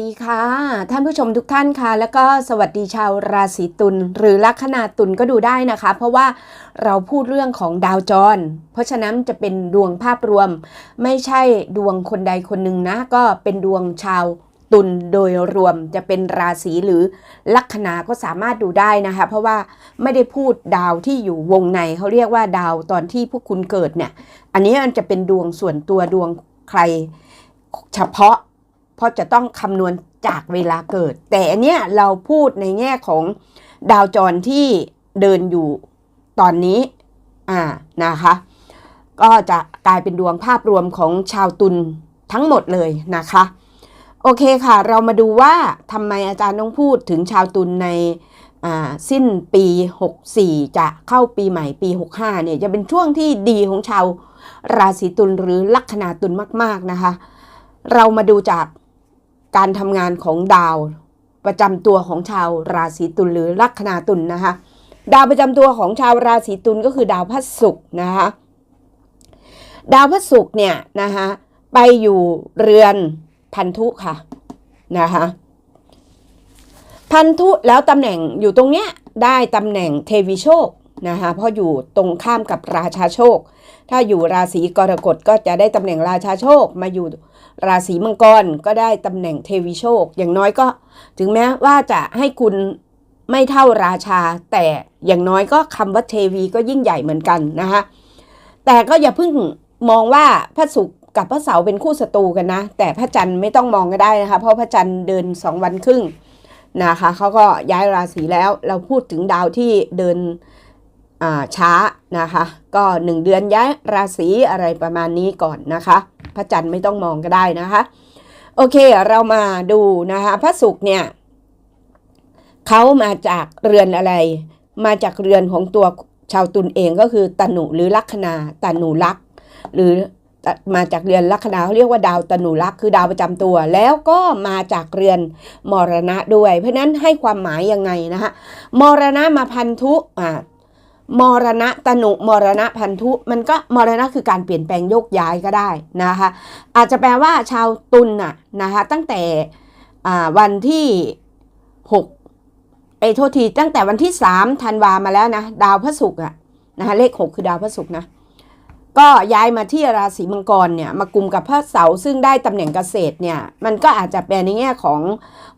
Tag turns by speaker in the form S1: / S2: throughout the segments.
S1: ดีค่ะ ท่านผู้ชมทุกท่านค่ะ แล้วก็สวัสดีชาวราศีตุลหรือลัคนาตุลก็ดูได้นะคะ เพราะว่าเราพูดเรื่องของดาวจร เพราะฉะนั้นจะเป็นดวงภาพรวม ไม่ใช่ดวงคนใดคนหนึ่งนะ ก็เป็นดวงชาวตุลโดยรวมจะเป็นราศีหรือลัคนาก็สามารถดูได้นะคะ เพราะว่าไม่ได้พูดดาวที่อยู่วงในเขาเรียกว่าดาวตอนที่พวกคุณเกิดเนี่ย อันนี้มันจะเป็นดวงส่วนตัวดวงใครเฉพาะ เพราะจะต้องคำนวณจากเวลาเกิด แต่อันเนี้ยเราพูดในแง่ของดาวจรที่เดินอยู่ตอนนี้อ่านะคะ ก็จะกลายเป็นดวงภาพรวมของชาวตุลทั้งหมดเลยนะคะ โอเคค่ะ เรามาดูว่าทำไมอาจารย์ต้องพูดถึงชาวตุลในสิ้นปี 64 จะเข้าปีใหม่ปี 65 เนี่ยจะเป็นช่วงที่ดีของชาวราศีตุลหรือลัคนาตุลมาก ๆ นะคะ เรามาดูจาก การทำงานของดาวประจำตัวของชาวราศีตุลหรือลัคนาตุลนะคะดาวประจำตัวของชาวราศีตุลก็คือดาวพฤหัสนะคะดาวพฤหัสเนี่ยนะคะไปอยู่เรือนพันธุค่ะนะคะพันธุแล้วตำแหน่งอยู่ตรงเนี้ยได้ตำแหน่งเทวีโชคนะคะเพราะอยู่ตรงข้ามกับราชาโชค ถ้าอยู่ราศีกรกฎก็จะได้ตำแหน่งราชาโชคมาอยู่ ราศีมังกรก็ได้ตำแหน่งเทวีโชค อย่างน้อยก็ ถึงแม้ว่าจะให้คุณไม่เท่าราชา แต่อย่างน้อยก็คำว่าเทวีก็ยิ่งใหญ่เหมือนกันนะคะแต่ก็อย่าเพิ่งมองว่าพระศุกร์กับพระเสาร์เป็นคู่ศัตรูกันนะ แต่พระจันทร์ไม่ต้องมองก็ได้นะคะ เพราะพระจันทร์เดิน2วันครึ่งนะคะเขาก็ย้ายราศีแล้วเราพูดถึงดาวที่เดินช้านะคะ ก็หนึ่งเดือนย้ายราศีอะไรประมาณนี้ก่อนนะคะ พระจันทร์ไม่ต้องมองก็ได้นะคะ โอเคเรามาดูนะคะพระศุกร์เนี่ยเขามาจากเรือนอะไร มาจากเรือนของตัวชาวตุลเองก็คือตนุหรือลัคนาตนุลักษ์หรือมาจากเรือนลัคนาเขาเรียกว่าดาวตนุลักษ์คือดาวประจำตัว แล้วก็มาจากเรือนมรณะด้วย เพราะนั้นให้ความหมายยังไงนะคะมรณะมาพันธุอ่า มรณะตนุมรณะพันธุ มันก็มรณะคือการเปลี่ยนแปลงโยกย้ายก็ได้นะคะอาจจะแปลว่าชาวตุลน่ะนะคะตั้งแต่วันที่6ไอ้โทษทีตั้งแต่วันที่ 3 ธันวามาแล้วนะดาวพระศุกร์อะนะคะเลข 6 คือดาวพระศุกร์นะก็ย้ายมาที่ราศีมังกรเนี่ยมากลุ่มกับพระเสาร์ซึ่งได้ตำแหน่งเกษตรเนี่ยมันก็อาจจะแปลในแง่ของ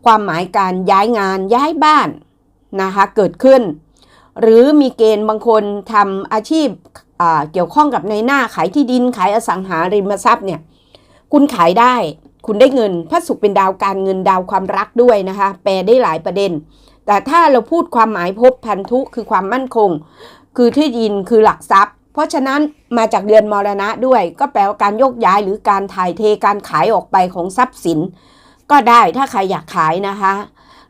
S1: ความหมายการย้ายงานย้ายบ้านนะคะเกิดขึ้น หรือมีเกณฑ์บางคนทำอาชีพเกี่ยวข้องกับในหน้าขายที่ดินขายอสังหาริมทรัพย์เนี่ยคุณขายได้ คุณได้เงินพระศุกร์เป็นดาวการเงินดาวความรักด้วยนะคะ แปลได้หลายประเด็น แต่ถ้าเราพูดความหมายพบพันธุคือความมั่นคง คือที่ดินคือหลักทรัพย์ เพราะฉะนั้นมาจากเดือนมรณะด้วย ก็แปลว่าการโยกย้ายหรือการถ่ายเทการขายออกไปของทรัพย์สิน ก็ได้ถ้าใครอยากขายนะคะ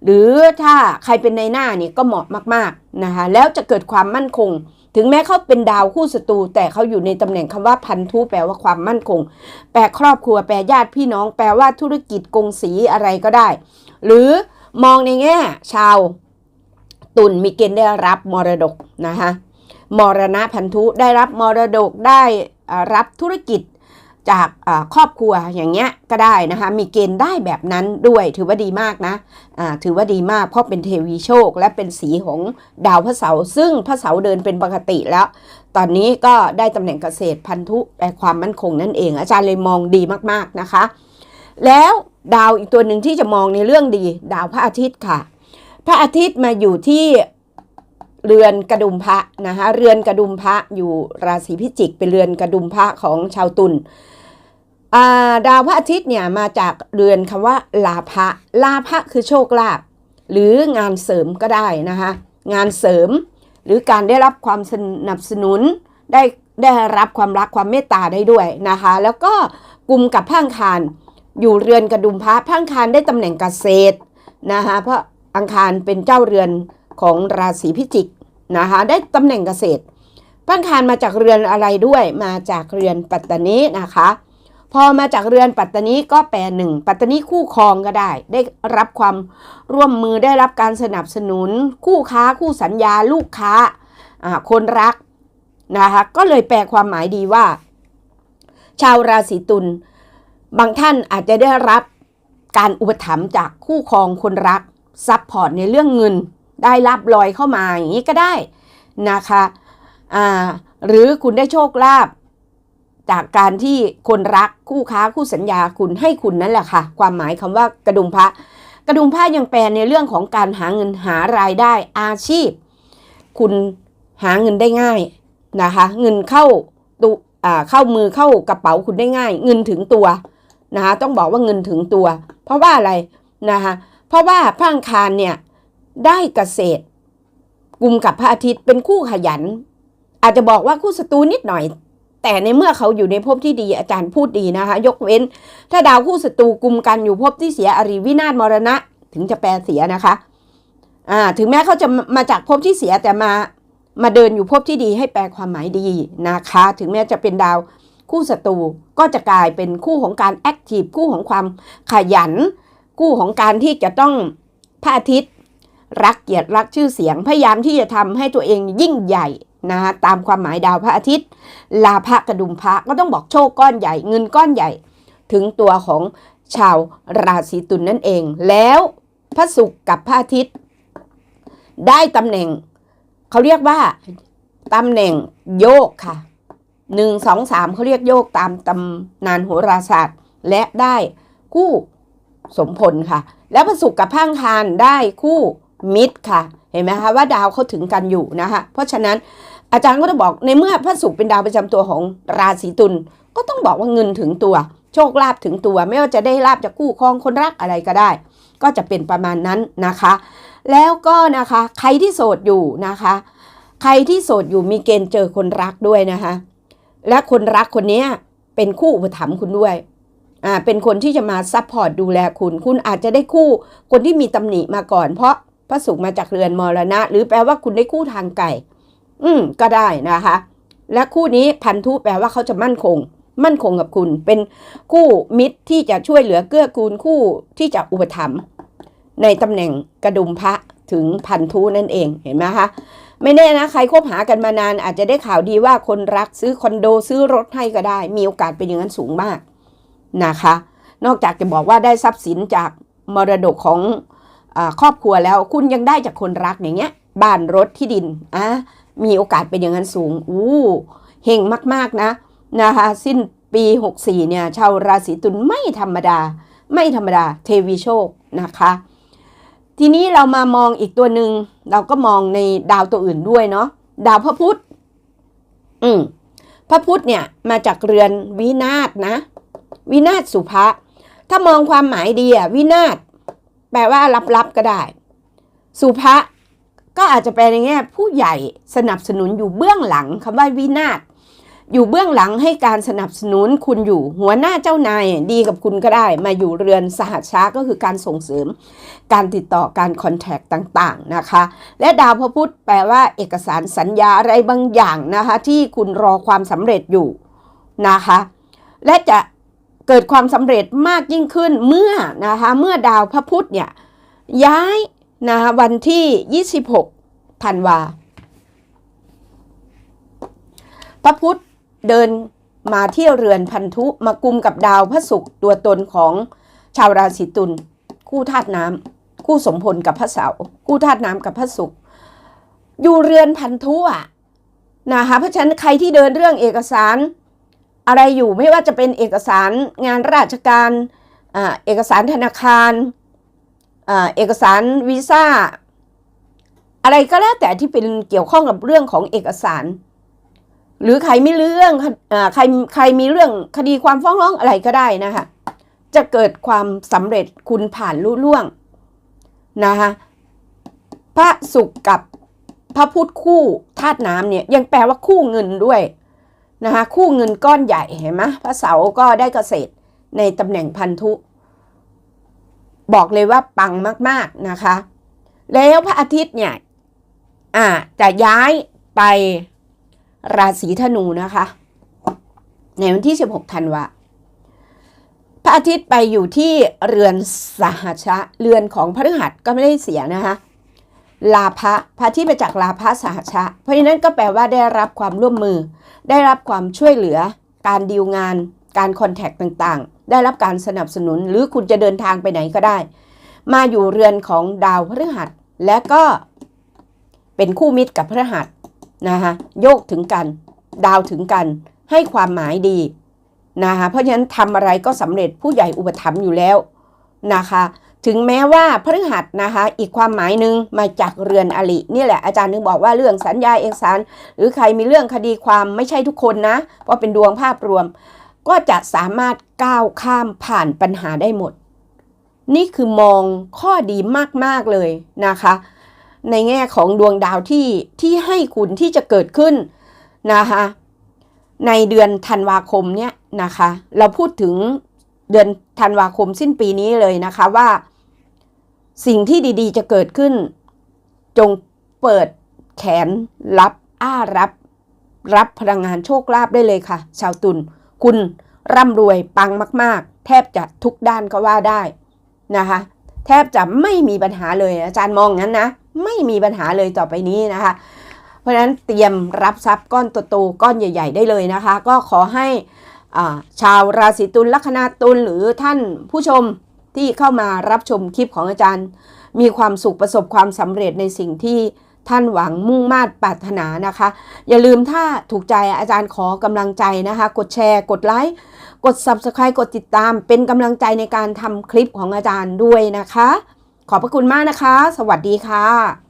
S1: หรือถ้าใครเป็นในหน้าเนี่ยก็เหมาะมากๆนะคะแล้วจะเกิดความมั่นคง ถึงแม้เขาเป็นดาวคู่ศัตรูแต่เขาอยู่ในตำแหน่งคำว่าพันธุแปลว่าความมั่นคง แปลครอบครัวแปลญาติพี่น้อง แปลว่าธุรกิจกงสีอะไรก็ได้ หรือมองในแง่ชาวตุลมีเกณฑ์ได้รับมรดกนะคะมรณะพันธุได้รับมรดกได้รับธุรกิจ จากครอบครัวอย่างเงี้ยก็ได้นะคะมีเกณฑ์ได้แบบนั้นด้วยถือว่าดีมากนะะถือว่าดีมากเพราะเป็นเทวีโชค และเป็นสีของดาวพระเสาร์ซึ่งพระเสาร์เดินเป็นปกติแล้ว ตอนนี้ก็ได้ตำแหน่งเกษตรพันธุแปลความมั่นคงนั่นเอง อาจารย์เลยมองดีมากๆนะคะ แล้วดาวอีกตัวหนึ่งที่จะมองในเรื่องดี ดาวพระอาทิตย์ค่ะ พระอาทิตย์มาอยู่ที่ เรือนกระดุมพระนะคะเรือนกระดุมพระอยู่ราศีพิจิก เป็นเรือนกระดุมพระของชาวตุลดาวพระอาทิตย์เนี่ยมาจากเรือนคำว่าลาภะลาภะคือโชคลาภหรืองานเสริมก็ได้นะคะงานเสริม หรือการได้รับความสนับสนุนได้ได้รับความรักความเมตตาได้ด้วยนะคะ แล้วก็กลุ่มกับพังคารอยู่เรือนกระดุมพระพังคารได้ตำแหน่งเกษตรนะคะเพราะอังคารเป็นเจ้าเรือนของราศีพิจิก นะคะได้ตำแหน่งเกษตรพังคารมาจากเรือนอะไรด้วยมาจากเรือนปัตตานีนะคะ พอมาจากเรือนปัตตานีก็แปลหนึ่งปัตตานีคู่ครองก็ได้ ได้รับความร่วมมือได้รับการสนับสนุน คู่ค้าคู่สัญญา ลูกค้าคนรักนะคะก็เลยแปลความหมายดีว่า ชาวราศีตุลบางท่านอาจจะได้รับการอุปถัมภ์จากคู่ครองคนรักซัพพอร์ตในเรื่องเงิน ได้รับลอยเข้ามาอย่างนี้ก็ได้นะคะอ่าหรือคุณได้โชคลาภจากการที่คนรักคู่ค้าคู่สัญญาคุณให้คุณนั่นแหละค่ะ ความหมายคำว่ากระดุมพระกระดุมผ้ายังแปลในเรื่องของการหาเงินหารายได้อาชีพ คุณหาเงินได้ง่ายนะคะ เงินเข้าตุอ่าเข้ามือเข้ากระเป๋าคุณได้ง่าย เงินถึงตัวนะคะต้องบอกว่าเงินถึงตัว เพราะว่าอะไรนะคะเพราะว่าพระอังคารเนี่ย ได้เกษตรกลุ่มกับพระอาทิตย์เป็นคู่ขยัน อาจจะบอกว่าคู่ศัตรูนิดหน่อย แต่ในเมื่อเขาอยู่ในภพที่ดีอาจารย์พูดดีนะคะ ยกเว้น ถ้าดาวคู่ศัตรูกลุ่มกันอยู่ภพที่เสียอริวินาศมรณะ ถึงจะแปลเสียนะคะอ่าถึงแม้เขาจะมาจากภพที่เสียแต่มามาเดินอยู่ภพที่ดีให้แปลความหมายดีนะคะ ถึงแม้จะเป็นดาวคู่ศัตรูก็จะกลายเป็นคู่ของการแอคทีฟคู่ของความขยัน คู่ของการที่จะต้องพระอาทิตย์ รักเกียรติรักชื่อเสียงพยายามที่จะทำให้ตัวเองยิ่งใหญ่นะคะตามความหมายดาวพระอาทิตย์ ลาภกระดุมพระก็ต้องบอกโชคก้อนใหญ่เงินก้อนใหญ่ ถึงตัวของชาวราศีตุลนนั่นเอง แล้วพระศุกร์กับพระอาทิตย์ ได้ตำแหน่ง เขาเรียกว่าตำแหน่งโยกค่ะหนึ่งสองสามเขาเรียกโยกตามตำนานโหราศาสตร์ และได้คู่สมพลค่ะ แล้วพระศุกร์กับพระอังคารได้คู่ มิตรค่ะ เห็นไหมคะว่าดาวเขาถึงกันอยู่นะคะเพราะฉะนั้นอาจารย์ก็จะบอกในเมื่อพระศุกร์เป็นดาวประจำตัวของราศีตุลก็ต้องบอกว่าเงินถึงตัว โชคลาภถึงตัว ไม่ว่าจะได้ลาบจากคู่ครองคนรักอะไรก็ได้ ก็จะเป็นประมาณนั้นนะคะ แล้วก็นะคะใครที่โสดอยู่นะคะ ใครที่โสดอยู่มีเกณฑ์เจอคนรักด้วยนะคะ และคนรักคนนี้เป็นคู่อุปถัมภ์คุณด้วยอ่าเป็นคนที่จะมาซัพพอร์ตดูแลคุณ คุณอาจจะได้คู่คนที่มีตำหนิมาก่อน เพราะ พระศุกร์มาจากเรือนมรณะ หรือแปลว่าคุณได้คู่ทางไก่ อืม ก็ได้นะคะ และคู่นี้พันธุแปลว่าเขาจะมั่นคง มั่นคงกับคุณ เป็นคู่มิตรที่จะช่วยเหลือเกื้อกูลคู่ที่จะอุปถัมภ์ในตำแหน่งกระดุมพระถึงพันธุนั่นเองเห็นไหมคะไม่แน่นะใครคบหากันมานานอาจจะได้ข่าวดีว่าคนรักซื้อคอนโดซื้อรถให้ก็ได้ มีโอกาสเป็นอย่างนั้นสูงมากนะคะ นอกจากจะบอกว่าได้ทรัพย์สินจากมรดกของ ครอบครัวแล้วคุณยังได้จากคนรักอย่างเงี้ยบ้านรถที่ดินอะมีโอกาสเป็นอย่างนั้นสูงอู้เฮงมากๆนะนะคะสิ้นปี 64เนี่ยชาวราศีตุลไม่ธรรมดา ไม่ธรรมดาเทวีโชคนะคะ ทีนี้เรามามองอีกตัวหนึ่งเราก็มองในดาวตัวอื่นด้วยเนาะดาวพระพุธอืมพระพุธเนี่ยมาจากเรือนวินาศนะ วินาศสุภะถ้ามองความหมายดีอะวินาศ แปลว่าลับๆก็ได้ สุภะก็อาจจะแปลในแง่ผู้ใหญ่สนับสนุนอยู่เบื้องหลังคำว่าวินาศอยู่เบื้องหลังให้การสนับสนุนคุณอยู่หัวหน้าเจ้านายดีกับคุณก็ได้ มาอยู่เรือนสหัชาก็คือการส่งเสริม การติดต่อการคอนแทคต่างๆนะคะ และดาวพระพุธแปลว่าเอกสารสัญญาอะไรบางอย่างนะคะ ที่คุณรอความสำเร็จอยู่นะคะ และจะ เกิดความสำเร็จมากยิ่งขึ้นเมื่อนะคะเมื่อดาวพระพุธเนี่ยย้ายนะคะวันที่ 26ธันวาพระพุธเดินมาเที่ยวเรือนพันธุมากุมกับดาวพระศุกร์ตัวตนของชาวราศีตุลคู่ธาตุน้ำคู่สมพลกับพระเสาร์คู่ธาตุน้ำกับพระศุกร์อยู่เรือนพันธุอะนะคะเพราะฉะนั้นใครที่เดินเรื่องเอกสาร อะไรอยู่ไม่ว่าจะเป็นเอกสารงานราชการอเอกสารธนาคารอเอกสารวีซ่าอะไรก็แล้วแต่ที่เป็นเกี่ยวข้องกับเรื่องของเอกสาร หรือใครมีเรื่องอใครใครมีเรื่องคดีความฟ้องร้องอะไรก็ได้นะคะจะเกิดความสำเร็จคุณผ่านลุล่วงนะคะพระศุกร์กับพระพุทธคู่ธาตุน้ำเนี่ยยังแปลว่าคู่เงินด้วย นะคะคู่เงินก้อนใหญ่เห็นไหมพระเสาก็ได้เกษตรในตำแหน่งพันธุ บอกเลยว่าปังมากๆนะคะ แล้วพระอาทิตย์เนี่ยอ่าจะย้ายไปราศีธนูนะคะ ในวันที่ 16ธันวาพระอาทิตย์ไปอยู่ที่เรือนสหชะ เรือนของพฤหัสก็ไม่ได้เสียนะคะ ลาภะพระที่มาจากลาภะสหชะ เพราะฉะนั้นก็แปลว่าได้รับความร่วมมือ ได้รับความช่วยเหลือ การดีลงาน การคอนแทคต่างๆ ได้รับการสนับสนุน หรือคุณจะเดินทางไปไหนก็ได้ มาอยู่เรือนของดาวพฤหัส และก็เป็นคู่มิตรกับพฤหัสนะคะโยกถึงกัน ดาวถึงกัน ให้ความหมายดีนะคะเพราะฉะนั้นทำอะไรก็สำเร็จผู้ใหญ่อุปถัมภ์อยู่แล้วนะคะ ถึงแม้ว่าพฤหัสนะคะ อีกความหมายหนึ่งมาจากเรือนอลินี่แหละอาจารย์นึงบอกว่าเรื่องสัญญาเอกสาร หรือใครมีเรื่องคดีความไม่ใช่ทุกคนนะ เพราะเป็นดวงภาพรวม ก็จะสามารถก้าวข้ามผ่านปัญหาได้หมด นี่คือมองข้อดีมาก ๆ เลยนะคะ ในแง่ของดวงดาวที่ที่ให้คุณที่จะเกิดขึ้นนะคะในเดือนธันวาคมเนี่ยนะคะ เราพูดถึงเดือนธันวาคมสิ้นปีนี้เลยนะคะว่า สิ่งที่ดีๆ จะเกิดขึ้น จงเปิดแขนรับ อ้ารับ รับพลังงานโชคลาภได้เลยค่ะ ชาวตุลคุณร่ำรวยปังมาก ๆ แทบจะทุกด้านก็ว่าได้นะคะ แทบจะไม่มีปัญหาเลยอาจารย์มองงั้นนะ ไม่มีปัญหาเลยต่อไปนี้นะคะ เพราะฉะนั้นเตรียมรับทรัพย์ก้อนโตๆก้อนใหญ่ ๆ ได้เลยนะคะ ก็ขอให้อาชาวราศีตุลลัคนาตุลหรือท่านผู้ชม ที่เข้ามารับชมคลิปของอาจารย์ มีความสุขประสบความสำเร็จในสิ่งที่ท่านหวังมุ่งมา่ปรารถนานะคะ อย่าลืมถ้าถูกใจอาจารย์ขอกำลังใจนะคะ กดแชร์ กดไลค์ กด Subscribe กดติดตาม เป็นกำลังใจในการทำคลิปของอาจารย์ด้วยนะคะ ขอบพระคุณมากนะคะ สวัสดีค่ะ